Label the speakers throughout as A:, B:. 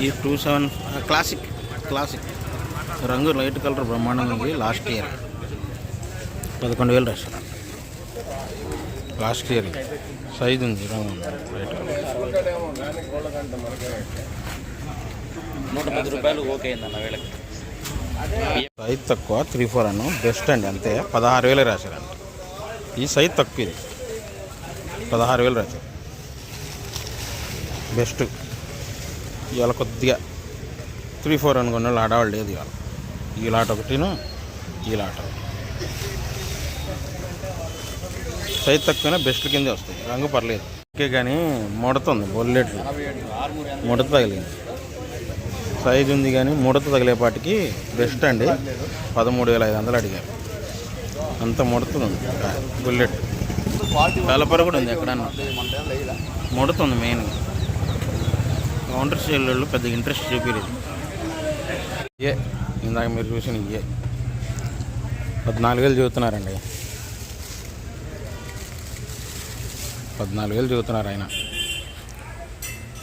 A: ఈ two seven classic classic రంగు light colour బ్రహ్మాండంగా ఉంది లాస్ట్ ఇయర్ పదకొండు వేలు రాశారు. లాస్ట్ ఇయర్ సైజ్ ఉంది రంగు లైట్ కలర్.
B: నూట పది రూపాయలు ఓకే అయిందన్న వీళ్ళకి
A: సైజ్ తక్కువ త్రీ ఫోర్ అను బెస్ట్ అండి అంతే. పదహారు వేలు రాశారండి ఈ సైజ్ తక్కువ ఇది. పదహారు వేలు రాశారు. బెస్ట్ ఇవాళ కొద్దిగా త్రీ ఫోర్ అనుకున్న వాళ్ళు ఆడవాళ్ళు లేదు ఇవాళ. ఈ లాట్ ఒకటిను ఈ లాట్ సైజ్ తక్కువైనా బెస్ట్ కిందే వస్తాయి. రంగు పర్లేదు. ఓకే కానీ ముడతుంది బొల్లెట్లు ముడత తగిలింది. సైజ్ ఉంది కానీ ముడత తగిలేపాటికి బెస్ట్ అండి. పదమూడు వేల ఐదు వందలు అడిగారు. అంత ముడుతుంది. బుల్లెట్. కలపర కూడా ఉంది ఎక్కడన్నా. ముడుతుంది మెయిన్గా కౌంటర్ సేల్లో పెద్ద ఇంట్రెస్ట్ చూపించలేదు ఏ ఇందాక మీరు చూసిన ఇయే పద్నాలుగు వేలు పద్నాలుగేళ్ళు పద్నాలుగు వేలు ఆయన.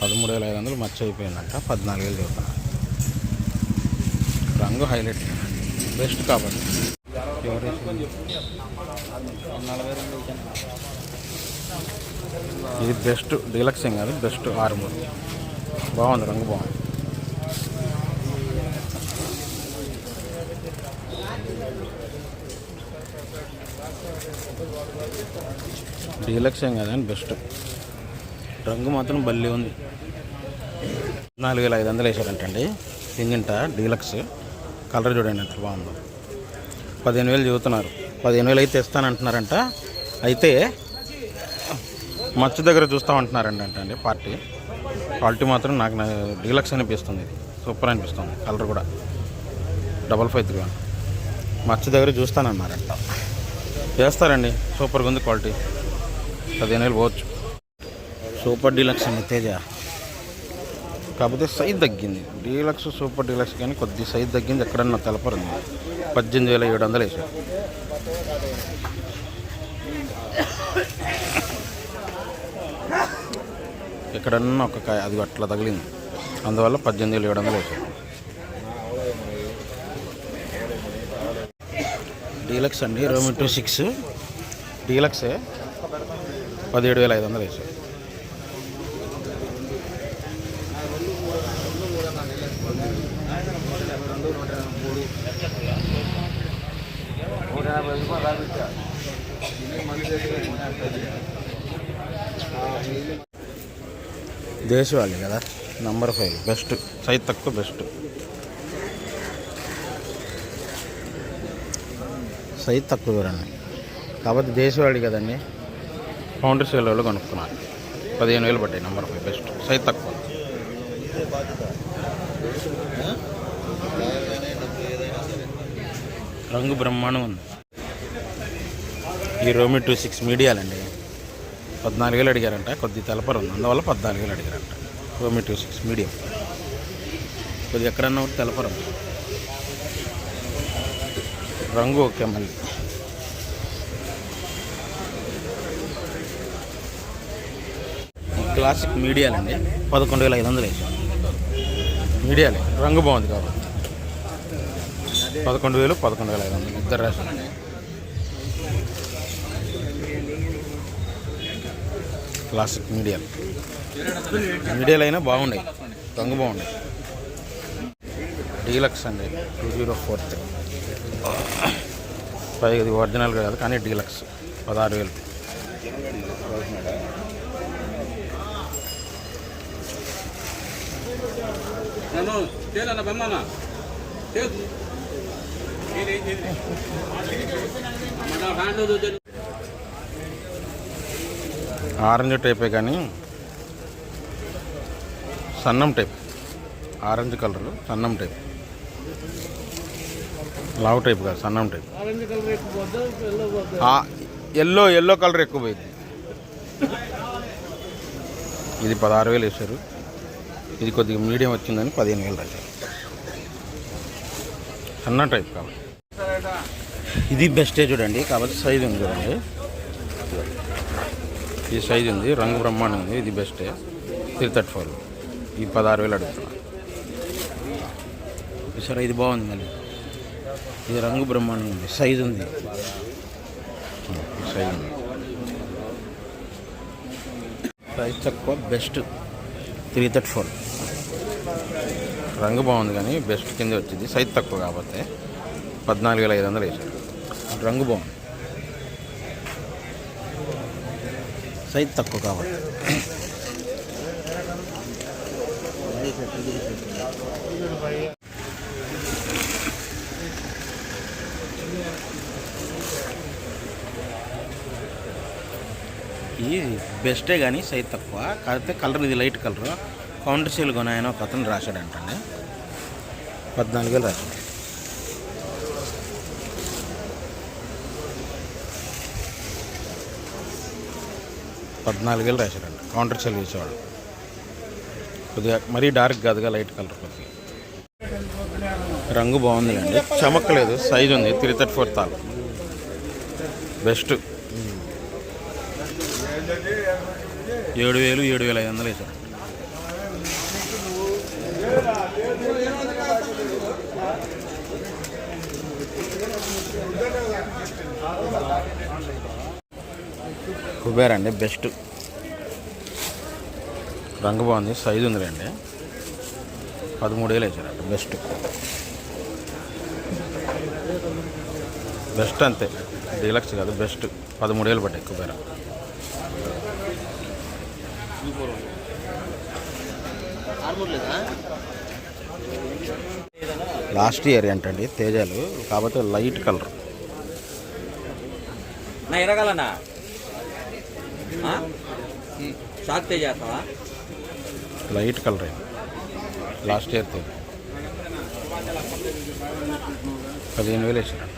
A: పదమూడు వేల ఐదు వందలు మచ్చ అయిపోయిందంట పద్నాలుగు వేలు రంగు హైలైట్. బెస్ట్ కాబట్టి. ఇది బెస్ట్ డీలక్సింగ్ కాదు బెస్ట్ ఆర్మూర్. బాగుంది రంగు బాగుంది. డీలక్స్ ఏం కాదు బెస్ట్. రంగు మాత్రం బల్లి ఉంది. నాలుగు వేల ఐదు వందలు వేసారంటండి సింగింట డీలక్స్. కలర్ చూడండి ఎంత బాగుందో. పదిహేను వేలు చెబుతున్నారు పదిహేను వేలు అయితే ఇస్తానంటున్నారంట అయితే మచ్చు దగ్గర చూస్తామంటున్నారండి అంటండి పార్టీ. క్వాలిటీ మాత్రం నాకు డిలక్స్ డీలక్స్ అనిపిస్తుంది ఇది. సూపర్ అనిపిస్తుంది. కలర్ కూడా. Double five three one. మచ్చ దగ్గర చూస్తానన్నారంట చేస్తారండి సూపర్గా ఉంది క్వాలిటీ. పదిహేను వేలు పోవచ్చు. సూపర్ డీలక్స్ అండి తేజ. కాకపోతే సైజ్ తగ్గింది. డీలక్స్ సూపర్ డీలక్స్ కానీ కొద్ది సైజ్ తగ్గింది. ఎక్కడన్నా తెలపరండి పద్దెనిమిది వేల ఏడు వందలు వేసారు ఎక్కడన్నా ఒక కాయ అది అట్లా తగిలింది. అందువల్ల పద్దెనిమిది వేల ఏడు వందలు వేసారు డీలక్స్ అండి రోమి టూ సిక్స్. డీలక్సే పదిహేడు వేల ఐదు వందలు వేసారు దేశవాళి కదా? నంబర్ ఫైవ్ బెస్ట్ సైజ్ తక్కువ బెస్ట్ సైజ్ తక్కువ చూడండి కాబట్టి దేశవాళి కదండి. కౌంటర్ సేల్ వాళ్ళు కొనుక్కున్నారు? పదిహేను వేలు పడ్డాయి నంబర్ ఫైవ్ బెస్ట్ సైజ్ తక్కువ. రంగు బ్రహ్మాండం ఉంది. ఈ రోమి టూ సిక్స్ మీడియాలండి. పద్నాలుగు వేలు అడిగారంట కొద్ది తెలపరు ఉంది అందువల్ల పద్నాలుగు వేలు అడిగారంట. రోమి టూ సిక్స్ మీడియం కొద్ది ఎక్కడన్నా ఒకటి తెలపరు రంగు ఓకే మళ్ళీ. క్లాసిక్ మీడియాలండి పదకొండు వేల ఐదు వందలు వేసాం మీడియాలే రంగు బాగుంది కాబట్టి. పదకొండు వేలు పదకొండు వేల ఐదు వందలు. ఇద్దరు రాశారు. క్లాసిక్ మీడియాలు మీడియాలు అయినా బాగున్నాయి రంగు బాగున్నాయి డీలక్స్ అండి. Two zero four three. పైగా ఇది ఒరిజినల్ కాదు కానీ డీలక్స్. పదహారు వేలు.
C: మన హ్యాండ్
A: ఆరెంజ్ టైపే కానీ సన్నం టైప్. ఆరెంజ్ కలర్ సన్నం టైప్. లావ్ టైప్ కాదు సన్నం type.
C: Yellow
A: yellow yellow colour ఎక్కువ పోయింది ఇది పదహారు వేలు వేశారు. ఇది కొద్దిగా మీడియం వచ్చిందని పదిహేను వేలు రాశారు. సన్న టైప్ కాబట్టి ఇది బెస్టే చూడండి కాబట్టి సైజ్ ఉంది చూడండి. ఈ సైజ్ ఉంది రంగు బ్రహ్మాండం ఉంది ఇది బెస్టే త్రీ థర్టీ ఫోర్ ఈ పదహారు వేలు అడుగుతున్నా. సరే ఇది బాగుంది మళ్ళీ. ఇది రంగు బ్రహ్మాండం ఉంది సైజు ఉంది. Hmm, సైజ్ ఉంది. సైజ్ తక్కువ బెస్ట్ త్రీ థర్టీ ఫోర్ రంగు బాగుంది కానీ బెస్ట్ కింద వచ్చింది. సైజ్ తక్కువ కాకపోతే పద్నాలుగు వేల ఐదు వందలు వేసారు. రంగు బాగుంది. సైజ్ తక్కువ కాబట్టి ఇది బెస్టే కానీ సైజ్ తక్కువ. కాకపోతే కలర్ ఇది లైట్ కలర్ కౌంటర్ సీల్ కొనాయని ఒక అతను రాశాడంటండి. పద్నాలుగు వేలు రాశాడు. పద్నాలుగు వేలు రాశాడంట కౌంటర్ సెల్ చేసేవాడు కొద్దిగా మరీ డార్క్ కాదుగా లైట్ కలర్ కొద్దిగా. రంగు బాగుంది అండి చమక్కలేదు సైజ్ ఉంది. త్రీ థర్టీ ఫోర్ తాల్ బెస్ట్. ఏడు వేలు ఏడు వేల ఐదు వందలు వేసారు కుబేర్ అండి బెస్ట్ రంగు బాగుంది సైజు ఉంది రండి పదమూడు వేలు వేసారంట బెస్ట్ బెస్ట్ అంతే డీలక్స్ కాదు బెస్ట్ పదమూడు వేలు పడ్డాయి కుబేరా. లాస్ట్ ఇయర్ ఏంటండి తేజాలు కాకపోతే లైట్ కలర్
B: నా ఎరగాలన్నా షాక్ చేస్తావా?
A: Light colour last year Teja పదిహేను వేలు వేసారంట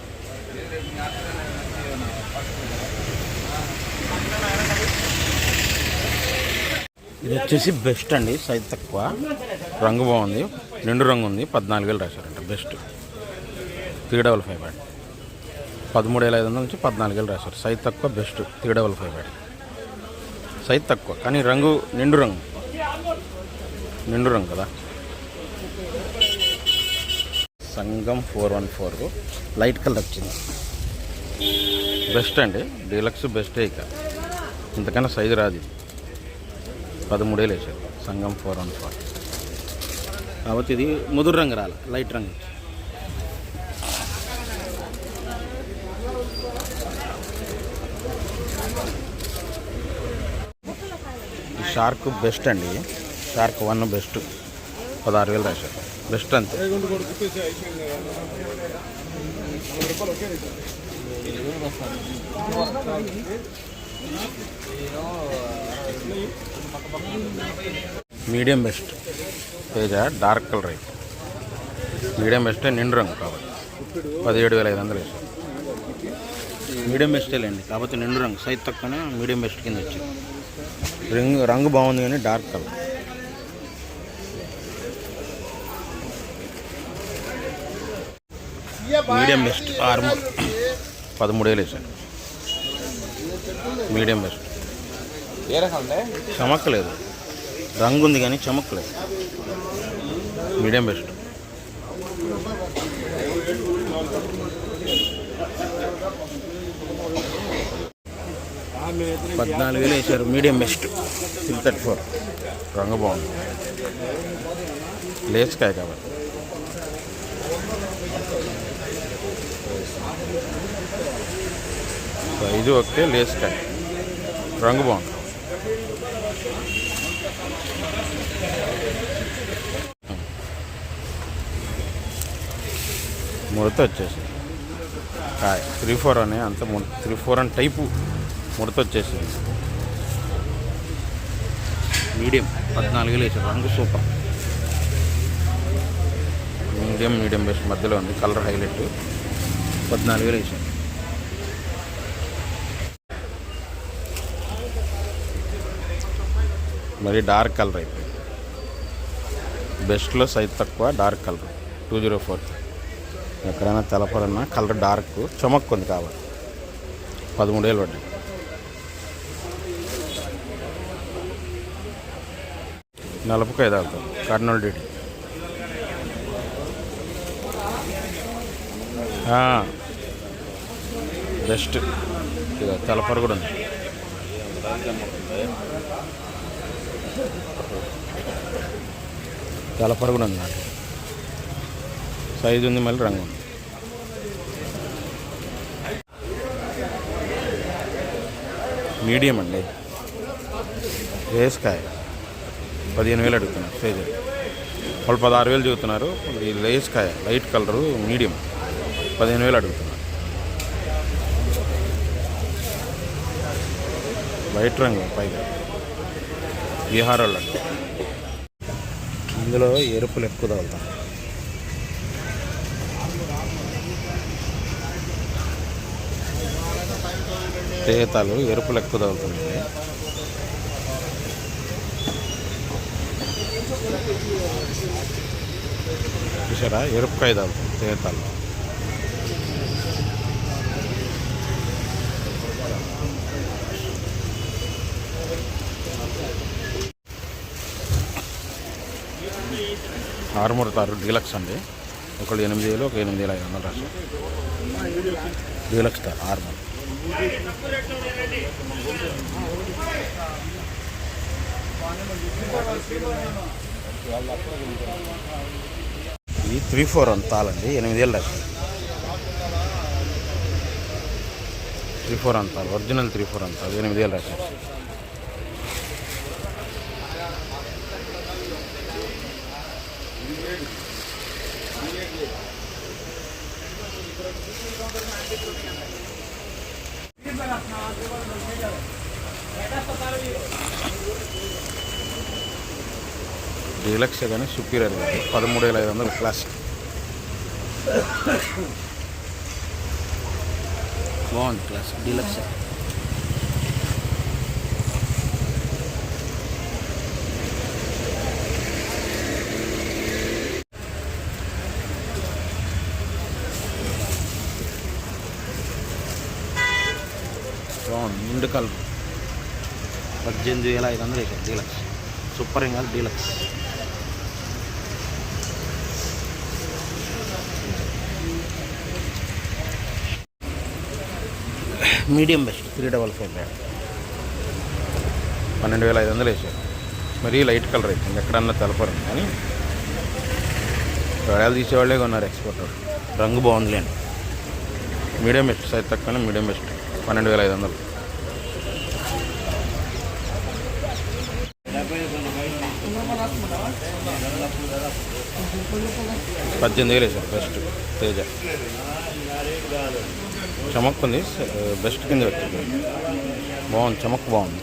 A: ఇది వచ్చేసి బెస్ట్ అండి సైజ్ తక్కువ. రంగు బాగుంది. నిండు రంగు ఉంది. పద్నాలుగు వేలు రాశారంట best. Three double five bad. పదమూడు వేల ఐదు వందల నుంచి పద్నాలుగు వేలు రాశారు. సైజ్ తక్కువ best. Three double five bad. Size తక్కువ. కానీ రంగు నిండు రంగు. నిండు రంగు కదా. Sangam four one four light colour వచ్చింది. బెస్ట్ అండి. డీలక్స్ బెస్టే ఇక. ఇంతకన్నా సైజు రాదు పదమూడేళ్ళు వేసారు. Sangam four one four. కాబట్టి ఇది ముదురు రంగు రాలి. లైట్ రంగు. షార్క్ బెస్ట్ అండి. Shark one best. పదహారు వేలు రాశారు. బెస్ట్ అంతే. Medium best. Teja dark colour అయితే మీడియం బెస్ట్ నిండు రంగు కాబట్టి. పదిహేడు వేల ఐదు వందలు వేసారు మీడియం బెస్టే లేండి. కాకపోతే నిండు రంగు. సైజ్ తక్కువనే మీడియం బెస్ట్ కింద వచ్చింది. రంగు రంగు బాగుంది కానీ dark colour. Medium best Armoor. పదమూడు వేలు వేసాను. Medium best.
C: ఏ రకం
A: చమక్కలేదు. రంగు ఉంది కానీ చమక్కలేదు. Medium best. పద్నాలుగు వేలు వేసారు medium best. Three thirty four. రంగు బాగుంది. లేస్కాయ కాబట్టి. ఇది ఒకటే లేస్కాయ రంగు బాగుంది. ముడత వచ్చేసి కాయ. త్రీ ఫోర్ అనే అంత త్రీ ఫోర్ అని టైపు ముడత వచ్చేసింది మీడియం పద్నాలుగు వేలు వేసారు రంగు సూపర్. మీడియం మీడియం బెస్ట్ మధ్యలో ఉంది కలర్ హైలైట్. పద్నాలుగు వేలు వేసారు మరి డార్క్ కలర్ అయిపోయింది. బెస్ట్లో సైజ్ తక్కువ dark colour. Two zero four. ఎక్కడైనా తెలపాలన్నా కలర్ డార్క్ చమక్కు ఉంది కాబట్టి. పదమూడు వేలు పడ్డాయి. నలుపుకు తాగుతాం కర్నూలు డీటీ బెస్ట్. ఇక తెలపర కూడా ఉంది. తలపర కూడా ఉంది నాకు. సైజు ఉంది మళ్ళీ రంగు ఉంది. మీడియం అండి. వేసుకాయ పదిహేను వేలు అడుగుతున్నారు సైజు. వాళ్ళు పదహారు వేలు చెబుతున్నారు. ఈ లేస్కాయ లైట్ కలరు మీడియం. పదిహేను వేలు అడుగుతున్నారు వైట్ రంగు పైగా. బీహార్ వాళ్ళు. ఇందులో ఎరుపులు ఎక్కువ తగులుతాయి తేతాలు ఎరుపులు ఎక్కువ తగులుతున్నాయి. చూసారా ఎరుపుకాయ తగులుతుంది తేతాలు. ఆరుమూర తారు డీలక్స్ అండి. ఒకళ్ళు ఎనిమిది వేలు ఒక ఎనిమిది వేల ఐదు వందలు రాశారు. డీలక్స్ తారు ఆరుమూరు. ఇది త్రీ ఫోర్ అంతాలండి తాళండి ఎనిమిది త్రీ ఫోర్ అంతాలు ఒరిజినల్ త్రీ ఫోర్ అంతాలు ఎనిమిది వేలు డీలక్స్ కానీ సుపీరియర్ కానీ పదమూడు వేల ఐదు వందలు క్లాసిక్ బాగుంది క్లాసిక్ డీలక్స్ బాగుంది నిండు కలర్ పద్దెనిమిది వేల ఐదు వందలు వేసారు డీలక్స్ సూపర్ ఏం కాదు deluxe. Medium best. Three double five bad పన్నెండు వేల ఐదు వందలు వేసారు. మరీ లైట్ కలర్ అయితే ఎక్కడన్నా తెలపరు. కానీ వేళ తీసేవాళ్ళే కొన్నారు ఎక్స్పోర్ట్ రంగు బాగుందిలేండి మీడియం బెస్ట్ సైజ్ తక్కువనే మీడియం బెస్ట్. పన్నెండు వేల ఐదు వందలు. పద్దెనిమిది వేలు వేసారు బెస్ట్ తేజ. చమక్ ఉంది బెస్ట్ కింద పెట్టింది బాగుంది చమక్ బాగుంది.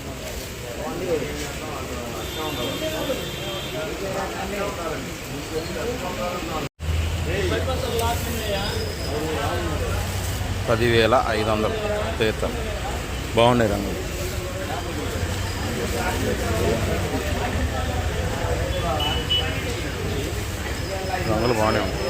A: పదివేల ఐదు వందలు తీర్థం. బాగున్నాయి రంగులు. రంగులు బాగానే ఉన్నాయి.